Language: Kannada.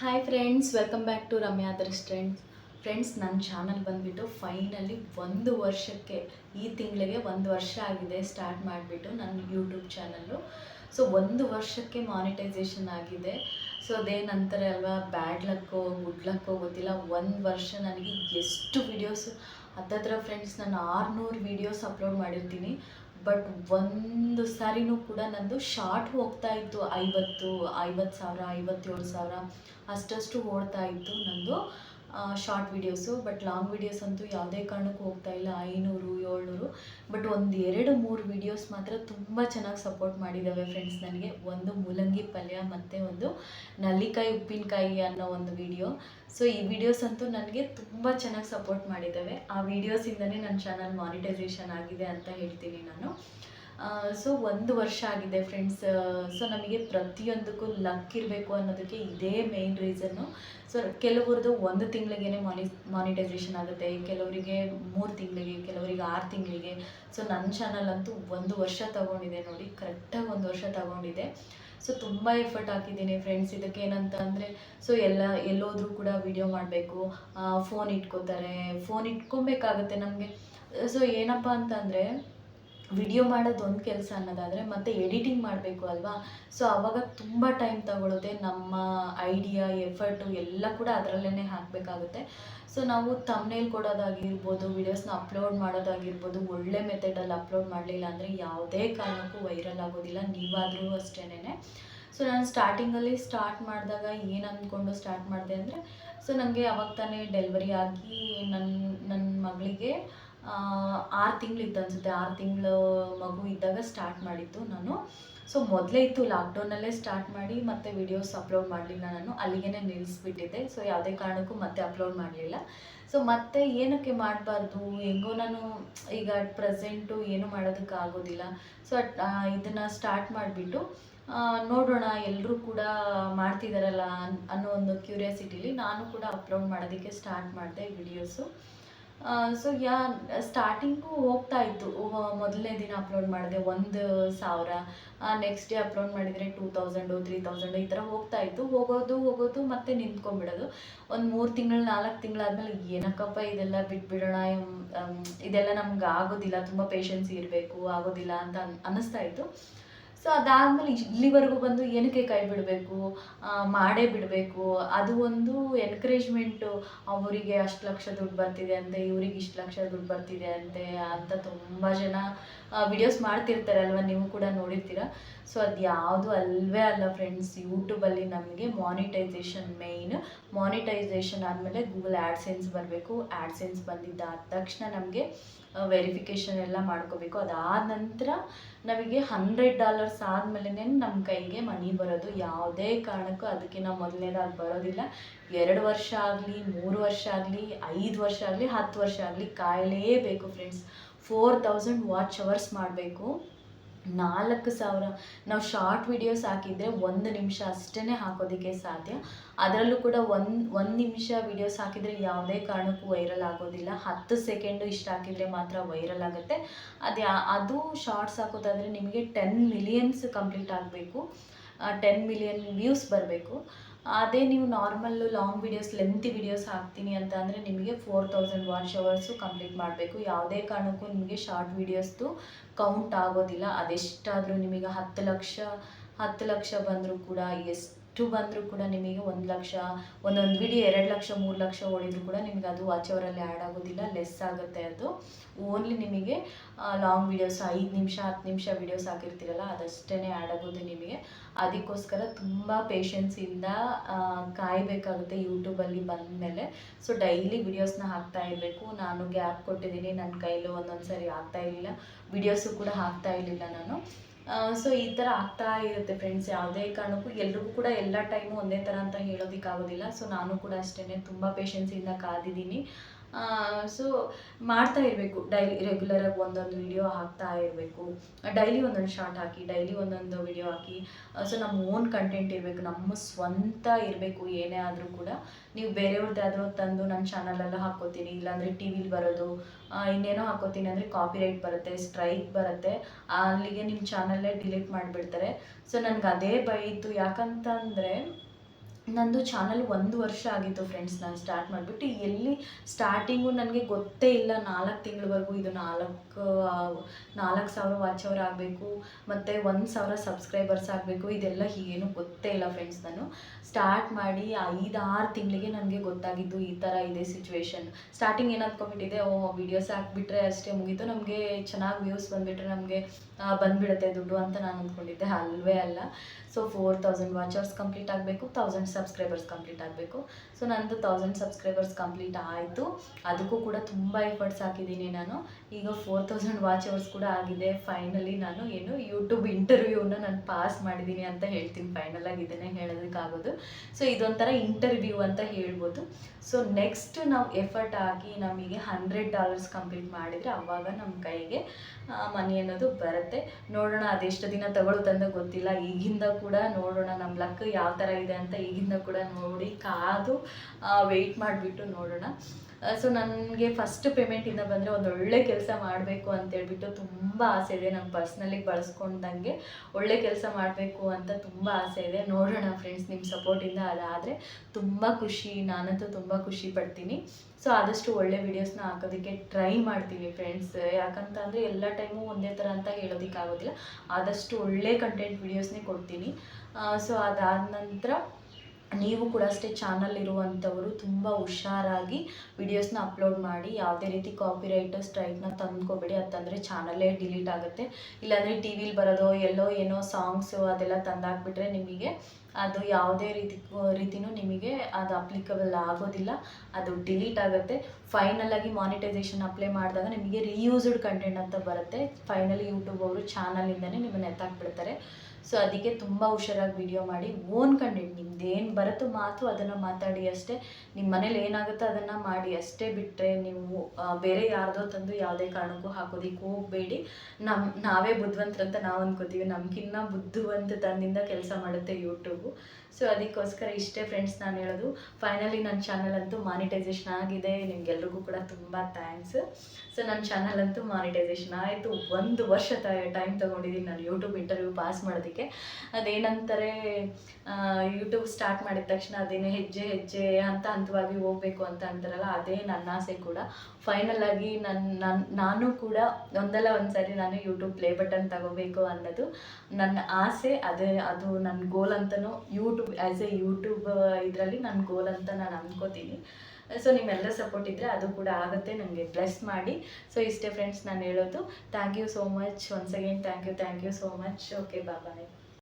Hi friends welcome back to Ramya restaurant friends ನನ್ನ ಚಾನಲ್ ಬಂದುಬಿಟ್ಟು ಫೈನಲಿ ಒಂದು ವರ್ಷಕ್ಕೆ, ಈ ತಿಂಗಳಿಗೆ ಒಂದು ವರ್ಷ ಆಗಿದೆ ಸ್ಟಾರ್ಟ್ ಮಾಡಿಬಿಟ್ಟು ನನ್ನ ಯೂಟ್ಯೂಬ್ ಚಾನಲ್ಲು ಸೊ ಒಂದು ವರ್ಷಕ್ಕೆ ಮಾನಿಟೈಸೇಷನ್ ಆಗಿದೆ. ಸೊ ಅದೇನಂತಾರೆ ಅಲ್ವಾ ಬ್ಯಾಡ್ ಲಕ್ಕೋ ಗುಡ್ ಲಕ್ಕೋ ಗೊತ್ತಿಲ್ಲ. ಒಂದು ವರ್ಷ ನನಗೆ ಎಷ್ಟು ವೀಡಿಯೋಸ್ ಹತ್ತತ್ರ ಫ್ರೆಂಡ್ಸ್ ನಾನು ಆರುನೂರು ವೀಡಿಯೋಸ್ ಅಪ್ಲೋಡ್ ಮಾಡಿರ್ತೀನಿ. ಬಟ್ ಒಂದು ಸಾರಿನೂ ಕೂಡ ನಂದು ಶಾರ್ಟ್ ಹೋಗ್ತಾ ಇತ್ತು, ಐವತ್ತು ಐವತ್ತು ಸಾವಿರ, ಐವತ್ತೇಳು ಸಾವಿರ ಅಷ್ಟಷ್ಟು ಓಡ್ತಾ ಇತ್ತು ನಂದು. Short videos but long videos ಅಂತೂ ಯಾವುದೇ ಕಾರಣಕ್ಕೂ ಹೋಗ್ತಾ ಇಲ್ಲ. ಐನೂರು, ಏಳ್ನೂರು ಬಟ್ ಒಂದು ಎರಡು, ಮೂರು ವೀಡಿಯೋಸ್ ಮಾತ್ರ ತುಂಬ ಚೆನ್ನಾಗಿ ಸಪೋರ್ಟ್ ಮಾಡಿದ್ದಾವೆ ಫ್ರೆಂಡ್ಸ್ ನನಗೆ. ಒಂದು ಮೂಲಂಗಿ ಪಲ್ಯ ಮತ್ತು ಒಂದು ನಲ್ಲಿಕಾಯಿ, ಉಪ್ಪಿನಕಾಯಿ ಅನ್ನೋ ಒಂದು ವಿಡಿಯೋ ಸೊ ಈ ವಿಡಿಯೋಸ್ ಅಂತೂ ನನಗೆ ತುಂಬ ಚೆನ್ನಾಗಿ ಸಪೋರ್ಟ್ ಮಾಡಿದ್ದಾವೆ ಆ ವಿಡಿಯೋಸಿಂದನೇ ನನ್ನ ಚಾನಲ್ ಮಾನಿಟೈಸೇಷನ್ ಆಗಿದೆ ಅಂತ ಹೇಳ್ತೀನಿ ನಾನು. ಸೊ ಒಂದು ವರ್ಷ ಆಗಿದೆ ಫ್ರೆಂಡ್ಸ್ ಸೊ ನಮಗೆ ಪ್ರತಿಯೊಂದಕ್ಕೂ ಲಕ್ ಇರಬೇಕು ಅನ್ನೋದಕ್ಕೆ ಇದೇ ಮೇನ್ ರೀಸನ್ನು ಸೊ ಕೆಲವ್ರದ್ದು ಒಂದು ತಿಂಗಳಿಗೆ ಮಾನಿ ಮಾನಿಟೈಸೇಷನ್ ಆಗುತ್ತೆ. ಕೆಲವರಿಗೆ ಮೂರು ತಿಂಗಳಿಗೆ, ಕೆಲವರಿಗೆ ಆರು ತಿಂಗಳಿಗೆ. ಸೊ ನನ್ನ ಚಾನಲ್ ಅಂತೂ ಒಂದು ವರ್ಷ ತಗೊಂಡಿದೆ ನೋಡಿ ಕರೆಕ್ಟಾಗಿ ಒಂದು ವರ್ಷ ತಗೊಂಡಿದೆ. ಸೊ ತುಂಬ ಎಫರ್ಟ್ ಹಾಕಿದ್ದೀನಿ ಫ್ರೆಂಡ್ಸ್ ಇದಕ್ಕೆ ಏನಂತ ಅಂದರೆ ಸೊ ಎಲ್ಲ, ಎಲ್ಲೋದ್ರೂ ಕೂಡ ವಿಡಿಯೋ ಮಾಡಬೇಕು. ಫೋನ್ ಇಟ್ಕೋತಾರೆ. ಫೋನ್ ಇಟ್ಕೊಬೇಕಾಗತ್ತೆ ನಮಗೆ. ಸೊ ಏನಪ್ಪ ಅಂತಂದರೆ ವಿಡಿಯೋ ಮಾಡೋದು ಒಂದು ಕೆಲಸ ಅನ್ನೋದಾದರೆ ಮತ್ತು ಎಡಿಟಿಂಗ್ ಮಾಡಬೇಕು ಅಲ್ವಾ? ಸೊ ಆವಾಗ ತುಂಬ ಟೈಮ್ ತಗೊಳುತ್ತೆ. ನಮ್ಮ ಐಡಿಯಾ ಎಫರ್ಟು ಎಲ್ಲ ಕೂಡ ಅದರಲ್ಲೇ ಹಾಕಬೇಕಾಗುತ್ತೆ. ಸೊ ನಾವು ತಮ್ನೇಲ್ ಕೊಡೋದಾಗಿರ್ಬೋದು ವಿಡಿಯೋಸ್ನ ಅಪ್ಲೋಡ್ ಮಾಡೋದಾಗಿರ್ಬೋದು, ಒಳ್ಳೆ ಮೆಥಡಲ್ಲಿ ಅಪ್ಲೋಡ್ ಮಾಡಲಿಲ್ಲ ಅಂದರೆ ಯಾವುದೇ ಕಾರಣಕ್ಕೂ ವೈರಲ್ ಆಗೋದಿಲ್ಲ. ನೀವಾದರೂ ಅಷ್ಟೇನೆ ಸೊ ನಾನು ಸ್ಟಾರ್ಟಿಂಗಲ್ಲಿ ಸ್ಟಾರ್ಟ್ ಮಾಡಿದಾಗ ಏನು ಅಂದ್ಕೊಂಡು ಸ್ಟಾರ್ಟ್ ಮಾಡಿದೆ ಅಂದರೆ ಸೊ ನನಗೆ ಅವಾಗ ತಾನೇ ಡೆಲಿವರಿ ಆಗಿ ನನ್ನ ನನ್ನ ಮಗಳಿಗೆ ಆರು ತಿಂಗಳು ಇತ್ತು ಅನಿಸುತ್ತೆ. ಆರು ತಿಂಗಳು ಮಗು ಇದ್ದಾಗ ಸ್ಟಾರ್ಟ್ ಮಾಡಿದ್ದು ನಾನು. ಸೊ ಮೊದಲೇ ಇತ್ತು ಲಾಕ್ಡೌನಲ್ಲೇ ಸ್ಟಾರ್ಟ್ ಮಾಡಿ ಮತ್ತೆ ವಿಡಿಯೋಸ್ ಅಪ್ಲೋಡ್ ಮಾಡಲಿಲ್ಲ ನಾನು. ಅಲ್ಲಿಗೆ ನಿಲ್ಲಿಸ್ಬಿಟ್ಟಿದ್ದೆ ಸೊ ಯಾವುದೇ ಕಾರಣಕ್ಕೂ ಮತ್ತೆ ಅಪ್ಲೋಡ್ ಮಾಡಲಿಲ್ಲ. ಸೊ ಮತ್ತೆ ಏನಕ್ಕೆ ಮಾಡಬಾರ್ದು? ಹೆಂಗೋ ನಾನು ಈಗ ಅಟ್ ಪ್ರೆಸೆಂಟು ಏನು ಮಾಡೋದಕ್ಕೆ ಆಗೋದಿಲ್ಲ. ಸೊ ಇದನ್ನು ಸ್ಟಾರ್ಟ್ ಮಾಡಿಬಿಟ್ಟು ನೋಡೋಣ. ಎಲ್ಲರೂ ಕೂಡ ಮಾಡ್ತಿದ್ದಾರಲ್ಲ ಅನ್, ಅನ್ನೋ ಒಂದು ಕ್ಯೂರಿಯಾಸಿಟಿಲಿ ನಾನು ಕೂಡ ಅಪ್ಲೋಡ್ ಮಾಡೋದಕ್ಕೆ ಸ್ಟಾರ್ಟ್ ಮಾಡಿದೆ ವಿಡಿಯೋಸು ಸೊ ಯಾ ಸ್ಟಾರ್ಟಿಂಗು ಹೋಗ್ತಾ ಇತ್ತು ಮೊದಲನೇ ದಿನ ಅಪ್ಲೋಡ್ ಮಾಡಿದೆ, ಒಂದು ಸಾವಿರ. ನೆಕ್ಸ್ಟ್ ಡೇ ಅಪ್ಲೋಡ್ ಮಾಡಿದರೆ ಟೂ ತೌಸಂಡು ತ್ರೀ ತೌಸಂಡು ಈ ಥರ ಹೋಗ್ತಾ ಇತ್ತು ಹೋಗೋದು ಹೋಗೋದು, ಮತ್ತೆ ನಿಂತ್ಕೊಂಡ್ಬಿಡೋದು. ಒಂದು ಮೂರು ತಿಂಗಳು, ನಾಲ್ಕು ತಿಂಗಳಾದ್ಮೇಲೆ ಏನಕ್ಕಪ್ಪ ಇದೆಲ್ಲ ಬಿಟ್ಬಿಡೋಣ ಇದೆಲ್ಲ ನಮ್ಗೆ ಆಗೋದಿಲ್ಲ, ತುಂಬ ಪೇಷನ್ಸ್ ಇರಬೇಕು, ಆಗೋದಿಲ್ಲ ಅಂತ ಅನ್, ಅನ್ನಿಸ್ತಾ ಇತ್ತು ಸೊ ಅದಾದಮೇಲೆ ಇಲ್ಲಿವರೆಗೂ ಬಂದು ಏನಕ್ಕೆ ಕೈ ಬಿಡಬೇಕು? ಮಾಡೇ ಬಿಡಬೇಕು. ಅದು ಒಂದು ಎನ್ಕರೇಜ್ಮೆಂಟು ಅವರಿಗೆ ಅಷ್ಟು ಲಕ್ಷ ದುಡ್ಡು ಬರ್ತಿದೆ ಅಂತೆ, ಇವ್ರಿಗೆ ಇಷ್ಟು ಲಕ್ಷ ದುಡ್ಡು ಬರ್ತಿದೆ ಅಂತೆ ಅಂತ ತುಂಬ ಜನ ವಿಡಿಯೋಸ್ ಮಾಡ್ತಿರ್ತಾರೆ ಅಲ್ವಾ? ನೀವು ಕೂಡ ನೋಡಿರ್ತೀರ? ಸೊ ಅದು ಯಾವುದು ಅಲ್ವೇ ಅಲ್ಲ ಫ್ರೆಂಡ್ಸ್ ಯೂಟ್ಯೂಬಲ್ಲಿ ನಮಗೆ ಮಾನಿಟೈಸೇಷನ್ ಮೇಯ್ನ್ ಮಾನಿಟೈಸೇಷನ್ ಆದಮೇಲೆ ಗೂಗಲ್ ಆ್ಯಡ್ಸೆನ್ಸ್ ಬರಬೇಕು. ಆ್ಯಡ್ಸೆನ್ಸ್ ಬಂದಿದ್ದಾದ ತಕ್ಷಣ ನಮಗೆ ವೆರಿಫಿಕೇಷನ್ ಎಲ್ಲ ಮಾಡ್ಕೋಬೇಕು. ಅದಾದ ನಂತರ ನಮಗೆ ಹಂಡ್ರೆಡ್ ಡಾಲರ್ಸ್ ಆದಮೇಲೆ ನಮ್ಮ ಕೈಗೆ ಮನಿ ಬರೋದು. ಯಾವುದೇ ಕಾರಣಕ್ಕೂ ಅದಕ್ಕಿಂತ ಮೊದಲನೇದಾಗಿ ಬರೋದಿಲ್ಲ. ಎರಡು ವರ್ಷ ಆಗಲಿ, ಮೂರು ವರ್ಷ ಆಗಲಿ, ಐದು ವರ್ಷ ಆಗಲಿ, ಹತ್ತು ವರ್ಷ ಆಗಲಿ ಕಾಯಲೇಬೇಕು friends four thousand watch hours ಮಾಡಬೇಕು. ನಾಲ್ಕು ಸಾವಿರ. ನಾವು ಶಾರ್ಟ್ ವಿಡಿಯೋಸ್ ಹಾಕಿದರೆ ಒಂದು ನಿಮಿಷ ಅಷ್ಟೇ ಹಾಕೋದಕ್ಕೆ ಸಾಧ್ಯ. ಅದರಲ್ಲೂ ಕೂಡ ಒಂದು ಒಂದು ನಿಮಿಷ ವಿಡಿಯೋಸ್ ಹಾಕಿದರೆ ಯಾವುದೇ ಕಾರಣಕ್ಕೂ ವೈರಲ್ ಆಗೋದಿಲ್ಲ. ಹತ್ತು ಸೆಕೆಂಡು ಇಷ್ಟು ಹಾಕಿದರೆ ಮಾತ್ರ ವೈರಲ್ ಆಗುತ್ತೆ. ಅದು ಅದು ಶಾರ್ಟ್ಸ್ ಹಾಕೋದಾದರೆ ನಿಮಗೆ ಟೆನ್ ಮಿಲಿಯನ್ಸ್ ಕಂಪ್ಲೀಟ್ ಆಗಬೇಕು. ಟೆನ್ ಮಿಲಿಯನ್ ವ್ಯೂಸ್ ಬರಬೇಕು. ಅದೇ ನೀವು normal long videos lengthy videos ಹಾಕ್ತೀನಿ ಅಂತ ಅಂದರೆ ನಿಮಗೆ four thousand watch hours complete ಮಾಡಬೇಕು. ಯಾವುದೇ ಕಾರಣಕ್ಕೂ ನಿಮಗೆ ಶಾರ್ಟ್ ವೀಡಿಯೋಸ್ದು ಕೌಂಟ್ ಆಗೋದಿಲ್ಲ. ಅದೆಷ್ಟಾದರೂ ನಿಮಗೆ ಹತ್ತು ಲಕ್ಷ ಹತ್ತು ಲಕ್ಷ ಬಂದರೂ ಕೂಡ, ಎಷ್ಟು ಎಷ್ಟು ಬಂದರೂ ಕೂಡ ನಿಮಗೆ ಒಂದು ಲಕ್ಷ, ಒಂದೊಂದು ವಿಡಿಯೋ ಎರಡು ಲಕ್ಷ, ಮೂರು ಲಕ್ಷ ಓಡಿದ್ರು ಕೂಡ ನಿಮಗೆ ಅದು ವಾಚ್ ಅವರಲ್ಲಿ ಆ್ಯಡ್ ಆಗೋದಿಲ್ಲ. ಲೆಸ್ ಆಗುತ್ತೆ ಅದು. ಓನ್ಲಿ ನಿಮಗೆ ಲಾಂಗ್ ವೀಡಿಯೋಸ್ ಐದು ನಿಮಿಷ, ಹತ್ತು ನಿಮಿಷ ವೀಡಿಯೋಸ್ ಹಾಕಿರ್ತೀರಲ್ಲ ಅದಷ್ಟೇ ಆ್ಯಡ್ ಆಗೋದು ನಿಮಗೆ. ಅದಕ್ಕೋಸ್ಕರ ತುಂಬ ಪೇಷನ್ಸಿಂದ ಕಾಯಬೇಕಾಗುತ್ತೆ ಯೂಟ್ಯೂಬಲ್ಲಿ ಬಂದಮೇಲೆ. ಸೊ ಡೈಲಿ ವಿಡಿಯೋಸ್ನ ಹಾಕ್ತಾ ಇರಬೇಕು. ನಾನು ಗ್ಯಾಪ್ ಕೊಟ್ಟಿದ್ದೀನಿ ನನ್ನ ಕೈಲೂ ಒಂದೊಂದು ಸರಿ ಆಗ್ತಾ ಇರಲಿಲ್ಲ. ವಿಡಿಯೋಸು ಕೂಡ ಹಾಕ್ತಾ ಇರಲಿಲ್ಲ ನಾನು. ಸೊ ಈ ಥರ ಆಗ್ತಾ ಇರುತ್ತೆ ಫ್ರೆಂಡ್ಸ್ ಯಾವುದೇ ಕಾರಣಕ್ಕೂ ಎಲ್ರಿಗೂ ಕೂಡ ಎಲ್ಲ ಟೈಮು ಒಂದೇ ಥರ ಅಂತ ಹೇಳೋದಕ್ಕಾಗೋದಿಲ್ಲ. ಸೊ ನಾನು ಕೂಡ ಅಷ್ಟೇ ತುಂಬ ಪೇಷನ್ಸಿಂದ ಕಾದಿದ್ದೀನಿ. ಸೊ ಮಾಡ್ತಾ ಇರಬೇಕು. ಡೈಲಿ ರೆಗ್ಯುಲರಾಗಿ ಒಂದೊಂದು ವಿಡಿಯೋ ಹಾಕ್ತಾ ಇರಬೇಕು. ಡೈಲಿ ಒಂದೊಂದು ಶಾರ್ಟ್ ಹಾಕಿ, ಡೈಲಿ ಒಂದೊಂದು ವಿಡಿಯೋ ಹಾಕಿ. ಸೊ ನಮ್ಮ ಓನ್ ಕಂಟೆಂಟ್ ಇರಬೇಕು. ನಮ್ಮ ಸ್ವಂತ ಇರಬೇಕು. ಏನೇ ಆದರೂ ಕೂಡ ನೀವು ಬೇರೆಯವ್ರದ್ದಾದ್ರೂ ತಂದು ನನ್ನ ಚಾನಲಲ್ಲೂ ಹಾಕ್ಕೋತೀನಿ. ಇಲ್ಲಾಂದರೆ ಟಿ ವಿಲಿ ಬರೋದು ಇನ್ನೇನೋ ಹಾಕೋತೀನಿ ಅಂದರೆ ಕಾಪಿರೈಟ್ ಬರುತ್ತೆ ಸ್ಟ್ರೈಕ್ ಬರುತ್ತೆ. ಅಲ್ಲಿಗೆ ನಿಮ್ಮ ಚಾನಲ್ಲೇ ಡಿಲೀಟ್ ಮಾಡಿಬಿಡ್ತಾರೆ. ಸೊ ನನಗೆ ಅದೇ ಭಯ ಇತ್ತು. ಯಾಕಂತಂದರೆ ನಂದು ಚಾನಲ್ ಒಂದು ವರ್ಷ ಆಗಿತ್ತು ಫ್ರೆಂಡ್ಸ್ ನಾನು ಸ್ಟಾರ್ಟ್ ಮಾಡಿಬಿಟ್ಟು. ಎಲ್ಲಿ ಸ್ಟಾರ್ಟಿಂಗು ನನಗೆ ಗೊತ್ತೇ ಇಲ್ಲ. ನಾಲ್ಕು ತಿಂಗಳವರೆಗೂ ಇದು ನಾಲ್ಕು ನಾಲ್ಕು ಸಾವಿರ ವಾಚ್ ಅವರ್ ಆಗಬೇಕು, ಮತ್ತು ಒಂದು ಸಾವಿರ ಸಬ್ಸ್ಕ್ರೈಬರ್ಸ್ ಆಗಬೇಕು. ಇದೆಲ್ಲ ಏನು ಗೊತ್ತೇ ಇಲ್ಲ ಫ್ರೆಂಡ್ಸ್ ನಾನು. ಸ್ಟಾರ್ಟ್ ಮಾಡಿ ಐದಾರು ತಿಂಗಳಿಗೆ ನನಗೆ ಗೊತ್ತಾಗಿದ್ದು ಈ ಥರ ಇದೆ ಸಿಚುವೇಶನ್ ಸ್ಟಾರ್ಟಿಂಗ್ ಏನು ಅಂದ್ಕೊಂಡ್ಬಿಟ್ಟಿದೆ ಓ ವೀಡಿಯೋಸ್ ಹಾಕ್ಬಿಟ್ರೆ ಅಷ್ಟೇ ಮುಗೀತು. ನಮಗೆ ಚೆನ್ನಾಗಿ ವ್ಯೂಸ್ ಬಂದುಬಿಟ್ರೆ ನಮಗೆ ಬಂದುಬಿಡುತ್ತೆ ದುಡ್ಡು ಅಂತ ನಾನು ಅಂದ್ಕೊಂಡಿದ್ದೆ. ಅಲ್ವೇ ಅಲ್ಲ. So four thousand watchers complete ಆಗಬೇಕು. ತೌಸಂಡ್ ಸಬ್ಸ್ಕ್ರೈಬರ್ಸ್ ಕಂಪ್ಲೀಟ್ ಆಗಬೇಕು. ಸೊ ನಂದು ತೌಸಂಡ್ ಸಬ್ಸ್ಕ್ರೈಬರ್ಸ್ ಕಂಪ್ಲೀಟ್ ಆಯಿತು. ಅದಕ್ಕೂ ಕೂಡ ತುಂಬ ಎಫರ್ಟ್ಸ್ ಹಾಕಿದ್ದೀನಿ ನಾನು. ಈಗ ಫೋರ್ ತೌಸಂಡ್ ವಾಚ್ ಅವರ್ಸ್ ಕೂಡ ಆಗಿದೆ. ಫೈನಲಿ ನಾನು ಏನು ಯೂಟ್ಯೂಬ್ ಇಂಟರ್ವ್ಯೂನ ನಾನು ಪಾಸ್ ಮಾಡಿದ್ದೀನಿ ಅಂತ ಹೇಳ್ತೀನಿ. ಫೈನಲ್ ಆಗಿ ಇದನ್ನೇ ಹೇಳೋದಕ್ಕಾಗೋದು. ಸೊ ಇದೊಂಥರ ಇಂಟರ್ವ್ಯೂ ಅಂತ ಹೇಳ್ಬೋದು. ಸೊ ನೆಕ್ಸ್ಟ್ ನಾವು ಎಫರ್ಟ್ ಹಾಕಿ ನಮಗೆ ಹಂಡ್ರೆಡ್ ಡಾಲರ್ಸ್ ಕಂಪ್ಲೀಟ್ ಮಾಡಿದರೆ ಅವಾಗ ನಮ್ಮ ಕೈಗೆ ಮನಿ ಅನ್ನೋದು ಬರುತ್ತೆ. ನೋಡೋಣ ಅದೆಷ್ಟು ದಿನ ತಗೊಳುತ್ತೆ ಅಂತ ಗೊತ್ತಿಲ್ಲ. ಈಗಿಂದ ಕೂಡ ನೋಡೋಣ. ನಮ್ಮ ಲಕ್ ಯಾವ ಥರ ಇದೆ ಅಂತ ಈಗಿಂದ ಕೂಡ ನೋಡಿ ಕಾದು ವೆಯ್ಟ್ ಮಾಡಿಬಿಟ್ಟು ನೋಡೋಣ. ಸೊ ನನಗೆ ಫಸ್ಟ್ ಪೇಮೆಂಟಿಂದ ಬಂದರೆ ಒಂದು ಒಳ್ಳೆ ಕೆಲಸ ಮಾಡಬೇಕು ಅಂತೇಳ್ಬಿಟ್ಟು ತುಂಬ ಆಸೆ ಇದೆ. ನಾನು ಪರ್ಸ್ನಲಿಗೆ ಬಳಸ್ಕೊಂಡಂಗೆ ಒಳ್ಳೆ ಕೆಲಸ ಮಾಡಬೇಕು ಅಂತ ತುಂಬ ಆಸೆ ಇದೆ. ನೋಡೋಣ ಫ್ರೆಂಡ್ಸ್ ನಿಮ್ಮ ಸಪೋರ್ಟಿಂದ ಅದಾದರೆ ತುಂಬ ಖುಷಿ. ನಾನಂತೂ ತುಂಬ ಖುಷಿ ಪಡ್ತೀನಿ. ಸೊ ಆದಷ್ಟು ಒಳ್ಳೆ ವೀಡಿಯೋಸ್ನ ಹಾಕೋದಕ್ಕೆ ಟ್ರೈ ಮಾಡ್ತೀವಿ ಫ್ರೆಂಡ್ಸ್ ಯಾಕಂತಂದರೆ ಎಲ್ಲ ಟೈಮು ಒಂದೇ ಥರ ಅಂತ ಹೇಳೋದಕ್ಕಾಗೋದಿಲ್ಲ. ಆದಷ್ಟು ಒಳ್ಳೆ ಕಂಟೆಂಟ್ ವೀಡಿಯೋಸ್ನೇ ಕೊಡ್ತೀನಿ. ಸೊ ಅದಾದ ನಂತರ ನೀವು ಕೂಡ ಅಷ್ಟೇ ಚಾನಲ್ ಇರುವಂಥವರು ತುಂಬ ಹುಷಾರಾಗಿ ವಿಡಿಯೋಸ್ನ ಅಪ್ಲೋಡ್ ಮಾಡಿ, ಯಾವುದೇ ರೀತಿ ಕಾಪಿರೈಟ್ ಸ್ಟ್ರೈಕ್ನ ತಂದ್ಕೋಬೇಡಿ ಅಂತಂದರೆ ಚಾನಲ್ಲೇ ಡಿಲೀಟ್ ಆಗುತ್ತೆ. ಇಲ್ಲಾಂದರೆ ಟಿ ವಿಲಿ ಬರೋದೋ, ಎಲ್ಲೋ ಏನೋ ಸಾಂಗ್ಸು ಅದೆಲ್ಲ ತಂದಾಕ್ಬಿಟ್ರೆ ನಿಮಗೆ ಅದು ಯಾವುದೇ ರೀತಿ, ರೀತಿನೂ ನಿಮಗೆ ಅದು ಅಪ್ಲಿಕಬಲ್ ಆಗೋದಿಲ್ಲ. ಅದು ಡಿಲೀಟ್ ಆಗುತ್ತೆ. ಫೈನಲ್ ಆಗಿ ಮಾನಿಟೈಸೇಷನ್ ಅಪ್ಲೈ ಮಾಡಿದಾಗ ನಿಮಗೆ ರಿಯೂಸ್ಡ್ ಕಂಟೆಂಟ್ ಅಂತ ಬರುತ್ತೆ. ಫೈನಲಿ ಯೂಟ್ಯೂಬ್ ಅವರು ಚಾನಲಿಂದನೇ ನಿಮ್ಮನ್ನು ಎತ್ತಾಕ್ಬಿಡ್ತಾರೆ. ಸೊ ಅದಕ್ಕೆ ತುಂಬ ಹುಷಾರಾಗಿ ವಿಡಿಯೋ ಮಾಡಿ ಓನ್ ಕಂಟೆಂಟ್ ನಿಮ್ದೇನು ಬರುತ್ತೋ ಮಾತು ಅದನ್ನು ಮಾತಾಡಿ ಅಷ್ಟೇ. ನಿಮ್ಮ ಮನೇಲಿ ಏನಾಗುತ್ತೋ ಅದನ್ನು ಮಾಡಿ ಅಷ್ಟೇ ಬಿಟ್ಟರೆ ನೀವು ಬೇರೆ ಯಾರ್ದೋ ತಂದು ಯಾವುದೇ ಕಾರಣಕ್ಕೂ ಹಾಕೋದಿಕ್ಕೆ ಹೋಗಬೇಡಿ. ನಮ್ಮ ನಾವೇ ಬುದ್ಧಿವಂತರಂತ ನಾವು ಅಂದ್ಕೋತೀವಿ ನಮ್ಗಿನ್ನ ಬುದ್ಧಿವಂತ ತಂದಿಂದ ಕೆಲಸ ಮಾಡುತ್ತೆ ಯೂಟ್ಯೂಬು ಸೊ ಅದಕ್ಕೋಸ್ಕರ ಇಷ್ಟೇ ಫ್ರೆಂಡ್ಸ್ ನಾನು ಹೇಳೋದು. ಫೈನಲಿ ನನ್ನ ಚಾನಲ್ ಅಂತೂ ಮಾನಿಟೈಸೇಷನ್ ಆಗಿದೆ. ನಿಮ್ಗೆಲ್ರಿಗೂ ಕೂಡ ತುಂಬ ಥ್ಯಾಂಕ್ಸ್ ಸೊ ನನ್ನ ಚಾನಲ್ ಅಂತೂ ಮಾನಿಟೈಸೇಷನ್ ಆಯಿತು. ಒಂದು ವರ್ಷ ಟೈಮ್ ತೊಗೊಂಡಿದ್ದೀನಿ ನಾನು ಯೂಟ್ಯೂಬ್ ಇಂಟರ್ವ್ಯೂ ಪಾಸ್ ಮಾಡೋದಕ್ಕೆ. ಅದೇನಂತಾರೆ ಯೂಟ್ಯೂಬ್ ಸ್ಟಾರ್ಟ್ ಮಾಡಿದ ತಕ್ಷಣ ಅದೇನೇ ಹೆಜ್ಜೆ ಹೆಜ್ಜೆ ಹಂತ ಹಂತವಾಗಿ ಹೋಗಬೇಕು ಅಂತ ಅಂತಾರಲ್ಲ, ಅದೇ ನನ್ನ ಆಸೆ ಕೂಡ. ಫೈನಲ್ ಆಗಿ ನನ್ನ ನನ್ನ ನಾನು ಕೂಡ ಒಂದಲ್ಲ ಒಂದು ಸಾರಿ ನಾನು ಯೂಟ್ಯೂಬ್ ಪ್ಲೇ ಬಟನ್ ತಗೋಬೇಕು ಅನ್ನೋದು ನನ್ನ ಆಸೆ. ಅದೇ, ಅದು ನನ್ನ ಗೋಲ್ ಅಂತಲೂ ಯೂಟ್ಯೂಬ್ ಆ್ಯಸ್ ಎ ಯೂಟ್ಯೂಬ್ ಇದರಲ್ಲಿ ನನ್ನ ಗೋಲ್ ಅಂತ ನಾನು ಅಂದ್ಕೋತೀನಿ ಸೊ ನಿಮ್ಮೆಲ್ಲರ ಸಪೋರ್ಟ್ ಇದ್ದರೆ ಅದು ಕೂಡ ಆಗುತ್ತೆ ನನಗೆ ಬ್ಲೆಸ್ ಮಾಡಿ. ಸೊ ಇಷ್ಟೇ ಫ್ರೆಂಡ್ಸ್ ನಾನು ಹೇಳೋದು. Thank you so much once again thank you thank you so much okay bye